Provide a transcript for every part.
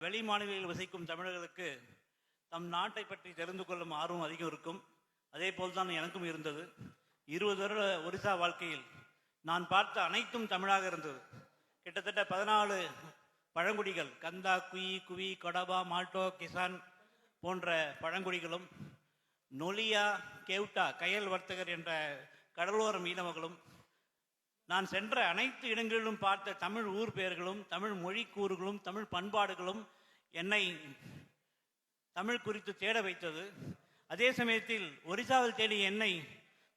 வெளி மாநிலங்களில் வசிக்கும் தமிழர்களுக்கு தம் நாட்டை பற்றி தெரிந்து கொள்ளும் ஆர்வம் அதிகம் இருக்கும். அதே போல்தான் எனக்கும் இருந்தது. இருபது வருட ஒரிசா வாழ்க்கையில் நான் பார்த்த அனைத்தும் தமிழாக இருந்தது. கிட்டத்தட்ட பதினாலு பழங்குடிகள் கந்தா குயி குவி கொடபா மால்டோ கிசான் போன்ற பழங்குடிகளும் நொலியா கேவ்டா கயல் வர்த்தகர் என்ற கடலோர மீனவர்களும் நான் சென்ற அனைத்து இடங்களிலும் பார்த்த தமிழ் ஊர் பெயர்களும் தமிழ் மொழி கூறுகளும் தமிழ் பண்பாடுகளும் என்னை தமிழ் குறித்து தேட வைத்தது. அதே சமயத்தில் ஒரிசாவில் தேடிய என்னை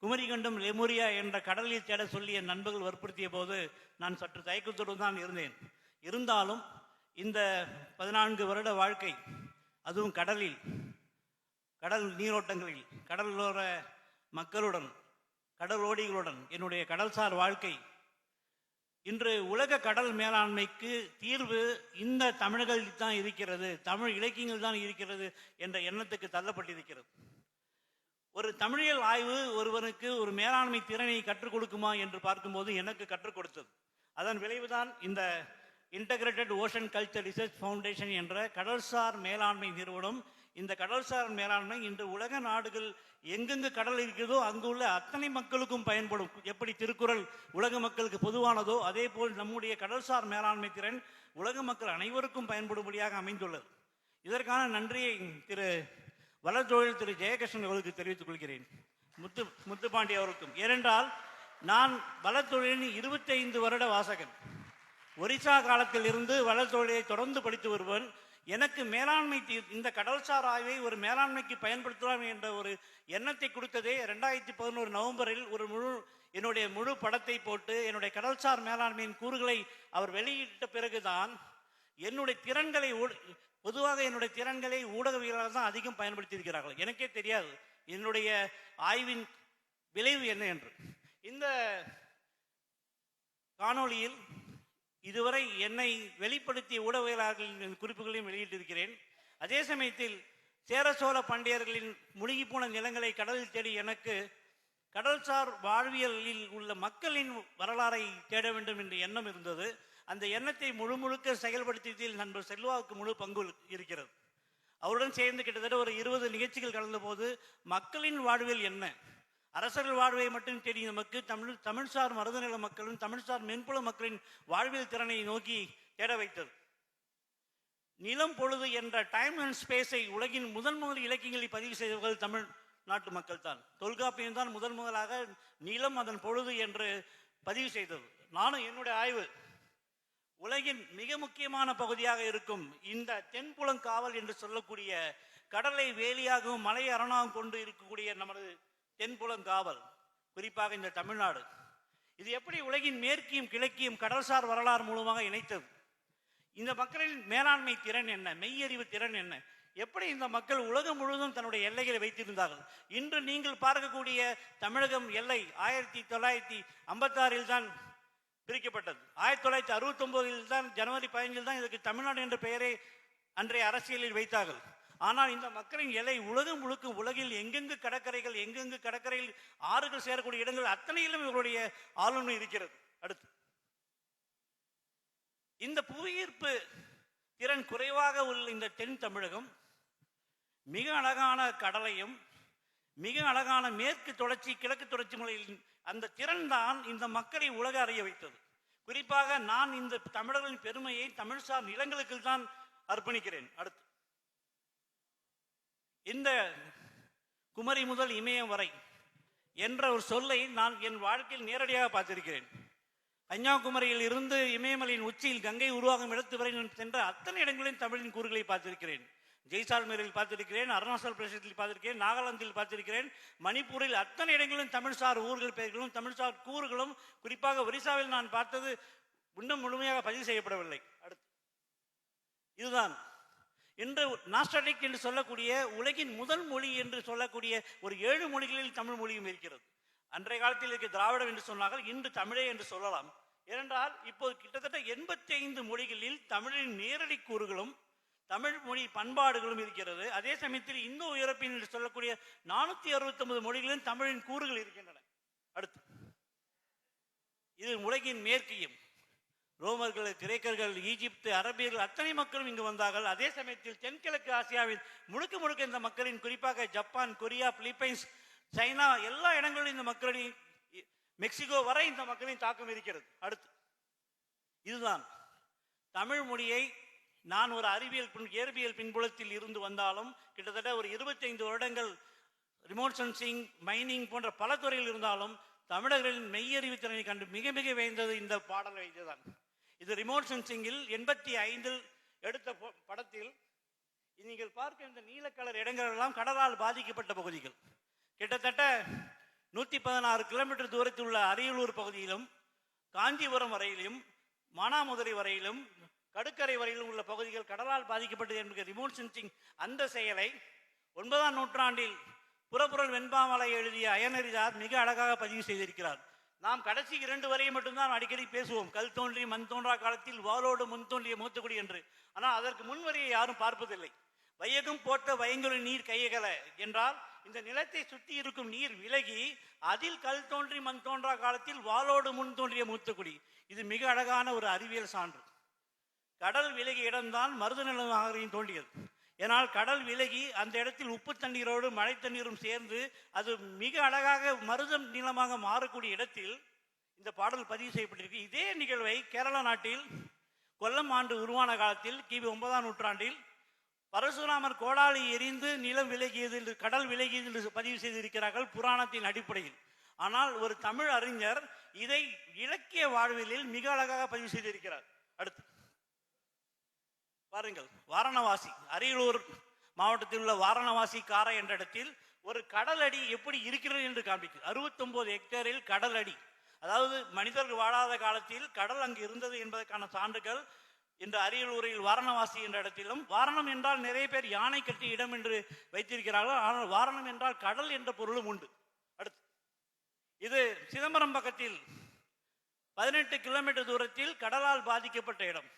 குமரிகண்டம் லெமுரியா என்ற கடலில் தேட சொல்லி என் நண்பர்கள் வற்புறுத்திய போது நான் சற்று தயக்கத்தோடு தான் இருந்தேன். இருந்தாலும் இந்த பதினான்கு வருட வாழ்க்கை அதுவும் கடலில் கடல் நீரோட்டங்களில் கடலோர மக்களுடன் கடலோடிகளுடன் என்னுடைய கடல்சார் வாழ்க்கை இன்று உலக கடல் மேலாண்மைக்கு தீர்வு இந்த தமிழர்களில் தான் இருக்கிறது தமிழ் இலக்கியங்கள் தான் இருக்கிறது என்ற எண்ணத்துக்கு தள்ளப்பட்டிருக்கிறது. ஒரு தமிழியல் ஆய்வு ஒருவனுக்கு ஒரு மேலாண்மை திறனை கற்றுக் கொடுக்குமா என்று பார்க்கும்போது எனக்கு கற்றுக் கொடுத்தது. அதன் விளைவுதான் இந்த integrated ocean culture research foundation என்ற கடல்சார் மேலாண்மை நிறுவனம் இந்த கடல்சார் மேலாண்மை இன்று உலக நாடுகள் எங்கெங்கு கடல் இருக்கிறதோ அங்கு உள்ள அத்தனை மக்களுக்கும் பயன்படும். எப்படி திருக்குறள் உலக மக்களுக்கு பொதுவானதோ அதே போல் நம்முடைய கடல்சார் மேலாண்மை திறன் உலக மக்கள் அனைவருக்கும் பயன்படும்படியாக அமைந்துள்ளது. இதற்கான நன்றியை திரு வளர்தொழில் திரு ஜெயகிருஷ்ணன் அவர்களுக்கு தெரிவித்துக் கொள்கிறேன். முத்து முத்துப்பாண்டி அவருக்கும். ஏனென்றால் நான் வளர்த்தொழிலின் இருபத்தைந்து வருட வாசகன். ஒரிசா காலத்தில் இருந்து வளர்த்தொழிலை தொடர்ந்து படித்து வருவன் எனக்கு மேலாண்மை இந்த கடல்சார் ஆய்வை ஒரு மேலாண்மைக்கு பயன்படுத்தலாம் என்ற ஒரு எண்ணத்தை கொடுத்ததே ரெண்டாயிரத்தி பதினோரு நவம்பரில் ஒரு முழு என்னுடைய முழு படத்தை போட்டு என்னுடைய கடல்சார் மேலாண்மையின் கூறுகளை அவர் வெளியிட்ட பிறகுதான் என்னுடைய திறன்களை பொதுவாக என்னுடைய திறன்களை ஊடகவியலாளர் தான் அதிகம் பயன்படுத்தியிருக்கிறார்கள் எனக்கே தெரியாது. என்னுடைய ஆய்வின் விளைவு என்ன என்று. இந்த காணொளியில் இதுவரை என்னை வெளிப்படுத்திய ஊடகவியலாளர்களின் குறிப்புகளையும் வெளியிட்டிருக்கிறேன். அதே சமயத்தில் சேர சோழ பாண்டியர்களின் முழுகி போன நிலங்களை கடலில் தேடி எனக்கு கடல்சார் வாழ்வியலில் உள்ள மக்களின் வரலாறை தேட வேண்டும் என்ற எண்ணம் இருந்தது. அந்த எண்ணத்தை முழு முழுக்க செயல்படுத்தியதில் நண்பர் செல்வாவுக்கு முழு பங்கு இருக்கிறது. அவருடன் சேர்ந்து கிட்டத்தட்ட ஒரு இருபது நிகழ்ச்சிகள் கலந்த போது மக்களின் வாழ்வியல் என்ன? அரசர்கள் வாழ்வை மட்டும் தெரியும் நமக்கு தமிழ் தமிழ்சார் மருதநில மக்களும் தமிழ்சார் மென்புல மக்களின் வாழ்வியல் திறனை நோக்கி தேட வைத்தது. நிலம் பொழுது என்ற டைம் அண்ட் ஸ்பேஸை உலகின் முதல் முதல் இலக்கியங்களில் பதிவு செய்தவர்கள் தமிழ் நாட்டு மக்கள் தான். தொல்காப்பியம் தான் முதன் முதலாக நிலம் அதன் பொழுது என்று பதிவு செய்தது. நானும் என்னுடைய ஆய்வு உலகின் மிக முக்கியமான பகுதியாக இருக்கும் இந்த தென்புலங்காவல் என்று சொல்லக்கூடிய கடலை வேலியாகவும் மலை அரணாகவும் கொண்டு இருக்கக்கூடிய நமது தென்புலங்காவல் குறிப்பாக இந்த தமிழ்நாடு. இது எப்படி உலகின் மேற்கியும் கிழக்கியும் கடல்சார் வரலாறு மூலமாக இணைத்தது? இந்த மக்களின் மேலாண்மை திறன் என்ன? மெய்யறிவு திறன் என்ன? எப்படி இந்த மக்கள் உலகம் முழுவதும் தன்னுடைய எல்லைகளை வைத்திருந்தார்கள்? இன்று நீங்கள் பார்க்கக்கூடிய தமிழகம் எல்லை ஆயிரத்தி தொள்ளாயிரத்தி ஐம்பத்தாறில் தான் பிரிக்கப்பட்டது. ஆயிரத்தி தொள்ளாயிரத்தி அறுபத்தி ஒன்பதில் தான் ஜனவரி பதினஞ்சில் தான் இதுக்கு தமிழ்நாடு என்ற பெயரை அன்றைய அரசியலில் வைத்தார்கள். ஆனால் இந்த மக்களின் எல்லை உலகம் முழுக்க உலகில் எங்கெங்கு கடற்கரைகள் எங்கெங்கு கடற்கரையில் ஆறுகள் சேரக்கூடிய இடங்கள் அத்தனையிலும் இவர்களுடைய ஆளுமை இருக்கிறது. அடுத்து. இந்த புவியீர்ப்பு திறன் குறைவாக உள்ள இந்த தென் தமிழகம் மிக அழகான கடலையும் மிக அழகான மேற்கு தொடர்ச்சி கிழக்கு தொடர்ச்சி மலையில் அந்த திறன் தான் இந்த மக்களை உலக அறிய வைத்தது. குறிப்பாக நான் இந்த தமிழர்களின் பெருமையை தமிழ்சார் நிலங்களுக்கு தான் அர்ப்பணிக்கிறேன். அடுத்து. இந்த குமரி முதல் இமயம் வரை என்ற ஒரு சொல்லை நான் என் வாழ்க்கையில் நேரடியாக பார்த்திருக்கிறேன். கன்னியாகுமரியில் இருந்து இமயமலையின் உச்சியில் கங்கை உருவாகும் இடத்து வரை நான் சென்ற அத்தனை இடங்களிலும் தமிழின் கூறுகளை பார்த்திருக்கிறேன். ஜெய்சால்மேரில் பார்த்திருக்கிறேன் அருணாச்சல் பிரதேசத்தில் பார்த்திருக்கிறேன் நாகாலாந்தில் பார்த்திருக்கிறேன் மணிப்பூரில் அத்தனை இடங்களிலும் தமிழ்சார் ஊர்கள் பெயர்களும் தமிழ்சார் கூறுகளும் குறிப்பாக ஒரிசாவில் நான் பார்த்தது இன்னும் முழுமையாக பதிவு செய்யப்படவில்லை. அடுத்து. இதுதான். இன்று நாஸ்டாடிக் என்று சொல்லக்கூடிய உலகின் முதல் மொழி என்று சொல்லக்கூடிய ஒரு ஏழு மொழிகளில் தமிழ் மொழியும் இருக்கிறது. அன்றைய காலத்தில் இருக்க திராவிடம் என்று சொன்னார்கள் இன்று தமிழே என்று சொல்லலாம். ஏனென்றால் இப்போது கிட்டத்தட்ட எண்பத்தி ஐந்து மொழிகளில் தமிழின் நேரடி கூறுகளும் தமிழ் மொழி பண்பாடுகளும் இருக்கிறது. அதே சமயத்தில் இந்தோ யூரோப்பியன் என்று சொல்லக்கூடிய நானூத்தி அறுபத்தி ஒன்பது மொழிகளிலும் தமிழின் கூறுகள் இருக்கின்றன. அடுத்து இது உலகின் மேற்கையும். ரோமர்கள் கிரேக்கர்கள் ஈஜிப்து அரபியர்கள் அத்தனை மக்களும் இங்கு வந்தார்கள். அதே சமயத்தில் தென்கிழக்கு ஆசியாவில் முழுக்க முழுக்க இந்த மக்களின் குறிப்பாக ஜப்பான் கொரியா பிலிப்பைன்ஸ் சைனா எல்லா இடங்களிலும் இந்த மக்களின் மெக்சிகோ வரை இந்த மக்களின் தாக்கம் இருக்கிறது. அடுத்து இதுதான் தமிழ் மொழியை நான் ஒரு அறிவியல் பின் இயற்பியல் பின்புலத்தில் இருந்து வந்தாலும் கிட்டத்தட்ட ஒரு 25 வருடங்கள் ரிமோட் சென்சிங் மைனிங் போன்ற பல துறையில் இருந்தாலும் தமிழர்களின் மெய்யறிவு திறனை கண்டு மிக மிக வேந்தது இந்த பாடல் வைத்துதான் இது ரிமோட் சென்சிங்கில் எண்பத்தி ஐந்தில் எடுத்த ப- படத்தில் நீங்கள் பார்க்க இந்த நீல கலர் இடங்கள் எல்லாம் கடலால் பாதிக்கப்பட்ட பகுதிகள். கிட்டத்தட்ட நூற்றி பதினாறு கிலோமீட்டர் தூரத்தில் உள்ள அரியலூர் பகுதியிலும் காஞ்சிபுரம் வரையிலும் மானாமதுரை வரையிலும் கடுக்கரை வரையிலும் உள்ள பகுதிகள் கடலால் பாதிக்கப்பட்டது என்கிற ரிமோட் சென்சிங் அந்த செயலை ஒன்பதாம் நூற்றாண்டில் புறப்புறல் வெண்பாமலை எழுதிய அயனரிதார் மிக அழகாக பதிவு செய்திருக்கிறார். நாம் கடைசி இரண்டு வரையை மட்டும்தான் அடிக்கடி பேசுவோம். கல் தோன்றி மண் தோன்றா காலத்தில் வாளோடு முன் தோன்றிய மூத்துக்குடி என்று. ஆனால் அதற்கு முன் வரையை யாரும் பார்ப்பதில்லை. வையகம் போட்ட வயங்குல நீர் கையகல என்றால் இந்த நிலத்தை சுற்றி இருக்கும் நீர் விலகி அதில் கல் தோன்றி மண் தோன்றா காலத்தில் வாளோடு முன் தோன்றிய மூத்துக்குடி. இது மிக அழகான ஒரு அறிவியல் சான்று. கடல் விலகிய இடம்தான் மருத நிலமாக நாகரிகம் தோன்றியது. ஏனால் கடல் விலகி அந்த இடத்தில் உப்பு தண்ணீரோடு மழை தண்ணீரும் சேர்ந்து அது மிக அழகாக மருதம் நிலமாக மாறக்கூடிய இடத்தில் இந்த பாடல் பதிவு செய்யப்பட்டிருக்கு. இதே நிகழ்வை கேரள நாட்டில் கொல்லம் ஆண்டு உருவான காலத்தில் கிபி ஒன்பதாம் நூற்றாண்டில் பரசுராமர் கோடாலி எரிந்து நிலம் விலகியது என்று கடல் விலகியது என்று பதிவு செய்திருக்கிறார்கள் புராணத்தின் அடிப்படையில். ஆனால் ஒரு தமிழ் அறிஞர் இதை இலக்கிய வாழ்வியலில் மிக அழகாக பதிவு செய்திருக்கிறார். அடுத்து. பாருங்கள் வாரணவாசி அரியலூர் மாவட்டத்தில் உள்ள வாரணவாசி காரை என்ற இடத்தில் ஒரு கடல் அடி எப்படி இருக்கிறது என்று காண்பிக்கும் அறுபத்தொன்பது ஹெக்டேரில் கடல் அடி அதாவது மனிதர்கள் வாழாத காலத்தில் கடல் அங்கு இருந்தது என்பதற்கான சான்றுகள் இந்த அரியலூரில் வாரணவாசி என்ற இடத்திலும் வாரணம் என்றால் நிறைய பேர் யானை கட்டிய இடம் என்று வைத்திருக்கிறார்கள் ஆனால் வாரணம் என்றால் கடல் என்ற பொருளும் உண்டு. அடுத்து இது சிதம்பரம் பக்கத்தில் பதினெட்டு கிலோமீட்டர் தூரத்தில் கடலால் பாதிக்கப்பட்ட இடம்.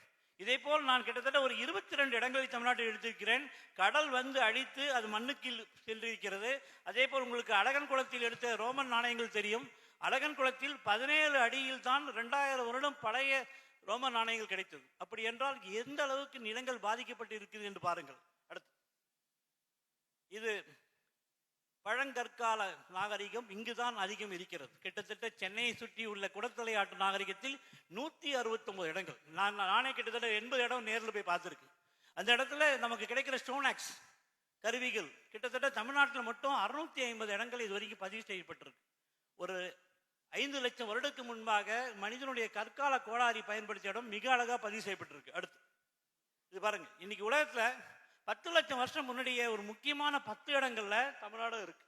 இதேபோல் நான் கிட்டத்தட்ட ஒரு இருபத்தி ரெண்டு இடங்களை தமிழ்நாட்டில் எடுத்திருக்கிறேன். கடல் வந்து அழித்து அது மண்ணுக்கு சென்றிருக்கிறது. அதே போல் உங்களுக்கு அழகன் குளத்தில் எடுத்த ரோமன் நாணயங்கள் தெரியும். அழகன் குளத்தில் பதினேழு அடியில் தான் ரெண்டாயிரம் வருடம் பழைய ரோமன் நாணயங்கள் கிடைத்தது. அப்படி என்றால் எந்த அளவுக்கு நிலங்கள் பாதிக்கப்பட்டு இருக்குது என்று பாருங்கள். அடுத்து. இது பழங்கற்கால நாகரிகம் இங்குதான் அதிகம் இருக்கிறது. கிட்டத்தட்ட சென்னையை சுற்றி உள்ள குடத்தலை ஆட்டு நாகரிகத்தில் நூத்தி அறுபத்தொன்பது இடங்கள். நான் நானே கிட்டத்தட்ட எண்பது இடம் நேரில் போய் பார்த்துருக்கேன் அந்த இடத்துல நமக்கு கிடைக்கிற ஸ்டோனாக்ஸ் கருவிகள் கிட்டத்தட்ட தமிழ்நாட்டில் மட்டும் அறுநூத்தி ஐம்பது இடங்கள் இது வரைக்கும் பதிவு செய்யப்பட்டிருக்கு. ஒரு ஐந்து லட்சம் வருடத்துக்கு முன்பாக மனிதனுடைய கற்கால கோடாரி பயன்படுத்திய இடம் மிக அழகாக பதிவு செய்யப்பட்டிருக்கு. அடுத்து இது பாருங்க. இன்னைக்கு உலகத்துல பத்து லட்சம் வருஷம் முன்னாடியே ஒரு முக்கியமான பத்து இடங்கள்ல தமிழ்நாடு இருக்கு.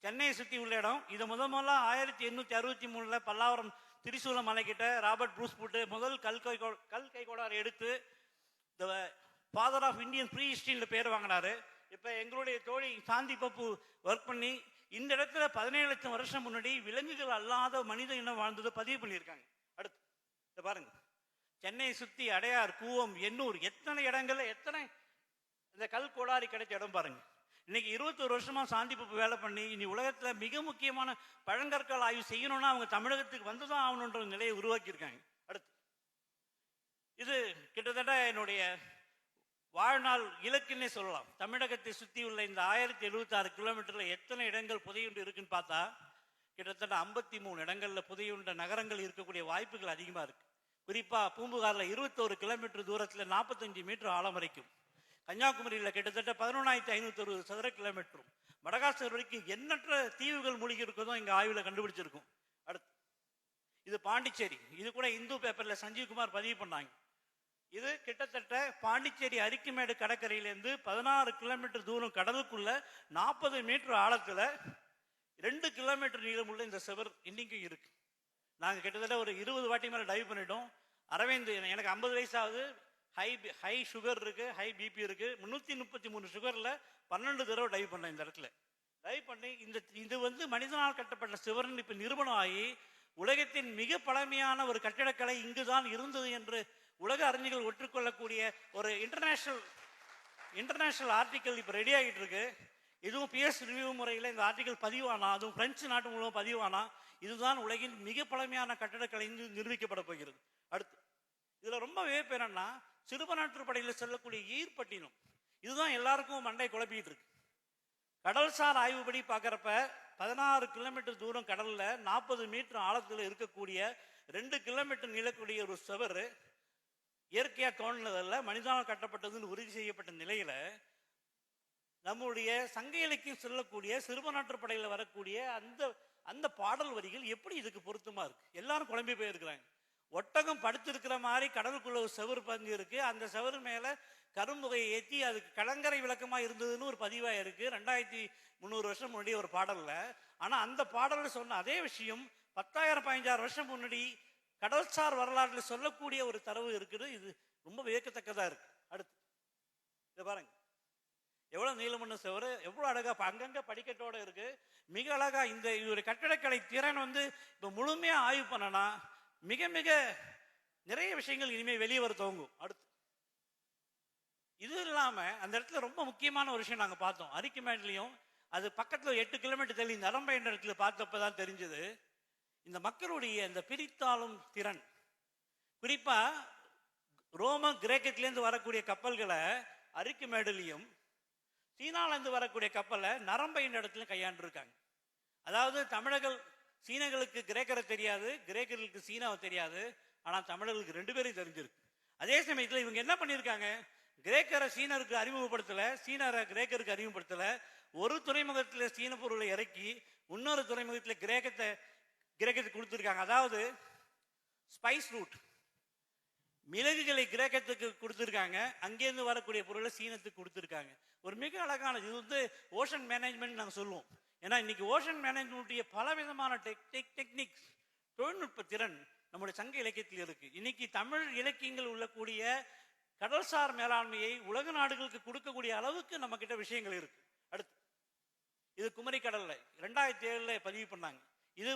சென்னையை சுற்றி உள்ள இடம். இது முத முதல்ல ஆயிரத்தி எண்ணூத்தி அறுபத்தி மூணுல பல்லாவரம் திரிசூல மலைக்கிட்ட ராபர்ட் ப்ரூஸ் போட்டு முதல் கல் கை கோ- கல் கைகோடாரை எடுத்து the father of Indian pre ஹிஸ்டரியில் பேர் வாங்கினாரு. இப்போ எங்களுடைய தோழி சாந்தி பப்பு ஒர்க் பண்ணி இந்த இடத்துல பதினேழு லட்சம் வருஷம் முன்னாடி விலங்குகள் அல்லாத மனித இனம் வாழ்ந்ததை பதிவு பண்ணியிருக்காங்க. அடுத்து இதை பாருங்க. சென்னையை சுற்றி அடையார் கூவம் எண்ணூர் எத்தனை இடங்கள்ல எத்தனை இந்த கல் கோடாரி கிடைச்ச இடம் பாருங்க. இன்னைக்கு இருபத்தொரு வருஷமா சாந்தி பப்பு வேலை பண்ணி இனி உலகத்துல மிக முக்கியமான பழங்கற்கால் ஆய்வு செய்யணும்னா அவங்க தமிழகத்துக்கு வந்துதான் ஆகணுன்ற நிலையை உருவாக்கியிருக்காங்க. அடுத்து. இது கிட்டத்தட்ட என்னுடைய வாழ்நாள் இலக்குன்னே சொல்லலாம். தமிழகத்தை சுற்றி உள்ள இந்த ஆயிரத்தி எழுபத்தி ஆறு கிலோமீட்டர்ல எத்தனை இடங்கள் புதையுண்டு இருக்குன்னு பார்த்தா கிட்டத்தட்ட ஐம்பத்தி மூணு இடங்கள்ல புதையுண்ட நகரங்கள் இருக்கக்கூடிய வாய்ப்புகள் அதிகமா இருக்கு. குறிப்பா பூம்புகார்ல இருபத்தோரு கிலோமீட்டர் தூரத்துல நாற்பத்தஞ்சு மீட்டர் ஆழம் வரைக்கும். கன்னியாகுமரியில் கிட்டத்தட்ட பதினொன்றாயிரத்தி ஐநூற்றி அறுபது சதுர கிலோமீட்டரும் மடகாஸ்கர் வரைக்கும் எண்ணற்ற தீவுகள் மூழ்கி இருக்கதும் எங்கள் ஆய்வில் கண்டுபிடிச்சிருக்கும். அடுத்து இது பாண்டிச்சேரி. இது கூட இந்து பேப்பர்ல சஞ்சீவ்குமார் பதிவு பண்ணாங்க. இது கிட்டத்தட்ட பாண்டிச்சேரி அரிக்குமேடு கடற்கரையிலேருந்து பதினாறு கிலோமீட்டர் தூரம் கடலுக்குள்ள நாற்பது மீட்டர் ஆழத்தில் ரெண்டு கிலோமீட்டர் நீளமுள்ள இந்த செவர் இன்னைக்கும் இருக்கு. நாங்கள் கிட்டத்தட்ட ஒரு இருபது வாட்டி மேலே டைவ் பண்ணிட்டோம். அரவிந்த் எனக்கு ஐம்பது வயசாகுது ஹை ஹை சுகர் இருக்கு ஹை பிபி இருக்கு. முன்னூத்தி முப்பத்தி மூணு சுகர்ல பன்னெண்டு தடவை டைவ் பண்ணேன் இந்த இடத்துல. டைவ் பண்ணி இந்த இது வந்து மனிதனால் கட்டப்பட்ட சிவரன் இப்ப நிறுவனம் ஆகி உலகத்தின் மிக பழமையான ஒரு கட்டிடக்கலை இங்குதான் இருந்தது என்று உலக அறிஞர்கள் ஒற்றுக்கொள்ளக்கூடிய ஒரு இன்டர்நேஷனல் இன்டர்நேஷனல் ஆர்டிக்கல் இப்போ ரெடி ஆகிட்டு இருக்கு. இதுவும் பிஎஸ் ரிவ்யூ முறையில் இந்த ஆர்டிக்கல் பதிவானா அதுவும் பிரெஞ்சு நாட்டு மூலம் பதிவானா இதுதான் உலகின் மிக பழமையான கட்டடக்கலை நிரூபிக்கப்பட போகிறது. அடுத்து இதுல ரொம்ப வேப்பு என்னன்னா சிறுபநாற்று படையில செல்லக்கூடிய ஈர்ப்பட்டினம் இதுதான் எல்லாருக்கும் மண்டை குழப்பிட்டு இருக்கு. கடல்சார் ஆய்வுபடி பார்க்குறப்ப பதினாறு கிலோமீட்டர் தூரம் கடல்ல நாற்பது மீட்டர் ஆழத்துல இருக்கக்கூடிய ரெண்டு கிலோமீட்டர் நீளக்கூடிய ஒரு சுவர் இயற்கையா தோணுனதல்ல மனிதனால் கட்டப்பட்டதுன்னு உறுதி செய்யப்பட்ட நிலையில நம்முடைய சங்க இலக்கியம் சொல்லக்கூடிய சிறுபநாற்று படையில வரக்கூடிய அந்த அந்த பாடல் வரிகள் எப்படி இதுக்கு பொருத்தமா இருக்கு? எல்லாரும் குழம்பி போயிருக்கிறாங்க. ஒட்டகம் படுத்திருக்கிற மாதிரி கடலுக்குள்ள ஒரு செவரு பங்கு இருக்கு. அந்த செவரு மேல கரும்புகையை ஏற்றி அதுக்கு கலங்கரை விளக்கமா இருந்ததுன்னு ஒரு பதிவாக இருக்கு. ரெண்டாயிரத்தி முந்நூறு வருஷம் முன்னாடி ஒரு பாடல்ல. ஆனா அந்த பாடல்ல சொன்ன அதே விஷயம் பத்தாயிரம் பதினஞ்சாயிரம் வருஷம் முன்னாடி கடல்சார் வரலாற்றில் சொல்லக்கூடிய ஒரு தரவு இருக்குது. இது ரொம்ப வியக்கத்தக்கதா இருக்கு. அடுத்து இதை பாருங்க. எவ்வளோ நீளமண்ண செவரு எவ்வளோ அழகாக இப்போ அங்கங்கே படிக்கட்டோடு இருக்குது மிக அழகாக இந்த ஒரு கட்டடக்கலை திறன் வந்து இப்போ முழுமையாக ஆய்வு பண்ணனா மிக மிக நிறைய விஷயங்கள் இனிமேல் வெளியே வர துவங்கும். அடுத்து. இது இல்லாம அந்த இடத்துல ரொம்ப முக்கியமான ஒரு விஷயம் நாங்க பார்த்தோம். அரிக்குமேட்லயும் அது பக்கத்துல எட்டு கிலோமீட்டர் தள்ளி நரம்பை என்ற இடத்துல பார்த்தப்பதான் தெரிஞ்சது. இந்த மக்களுடைய இந்த பிரித்தாளும் திறன். குறிப்பா ரோம கிரேக்கத்திலேருந்து வரக்கூடிய கப்பல்களை அரிக்குமேடுலையும் சீனாலேருந்து வரக்கூடிய கப்பலை நரம்பை என்ற இடத்துல கையாண்டுருக்காங்க. அதாவது தமிழர்கள் சீனர்களுக்கு கிரேக்கரை தெரியாது கிரேக்கர்களுக்கு சீனாவை தெரியாது ஆனால் தமிழர்களுக்கு ரெண்டு பேரும் தெரிஞ்சிருக்கு. அதே சமயத்தில் இவங்க என்ன பண்ணியிருக்காங்க? கிரேக்கரை சீனருக்கு அறிமுகப்படுத்தல சீனரை கிரேக்கருக்கு அறிமுகப்படுத்தல. ஒரு துறைமுகத்தில் சீன பொருளை இறக்கி இன்னொரு துறைமுகத்தில் கிரேக்கத்தை கிரேக்கத்துக்கு கொடுத்துருக்காங்க. அதாவது ஸ்பைஸ் ரூட் மிளகுகளை கிரேக்கத்துக்கு கொடுத்துருக்காங்க. அங்கேருந்து வரக்கூடிய பொருளை சீனத்துக்கு கொடுத்துருக்காங்க. ஒரு மிக அழகானது இது வந்து ஓஷன் மேனேஜ்மெண்ட் நாங்கள் சொல்லுவோம். ஏன்னா இன்னைக்கு ஓஷன் மேனேஜ்மெண்ட்டுடைய பலவிதமான டெக் டெக் டெக்னிக்ஸ் தொழில்நுட்ப திறன் நம்முடைய சங்க இலக்கியத்தில் இருக்கு. இன்னைக்கு தமிழ் இலக்கியங்கள் உள்ளக்கூடிய கடல்சார் மேலாண்மையை உலக நாடுகளுக்கு கொடுக்கக்கூடிய அளவுக்கு நம்ம கிட்ட விஷயங்கள் இருக்கு. அடுத்து இது குமரி கடல்ல ரெண்டாயிரத்தி ஏழுல பதிவு பண்ணாங்க.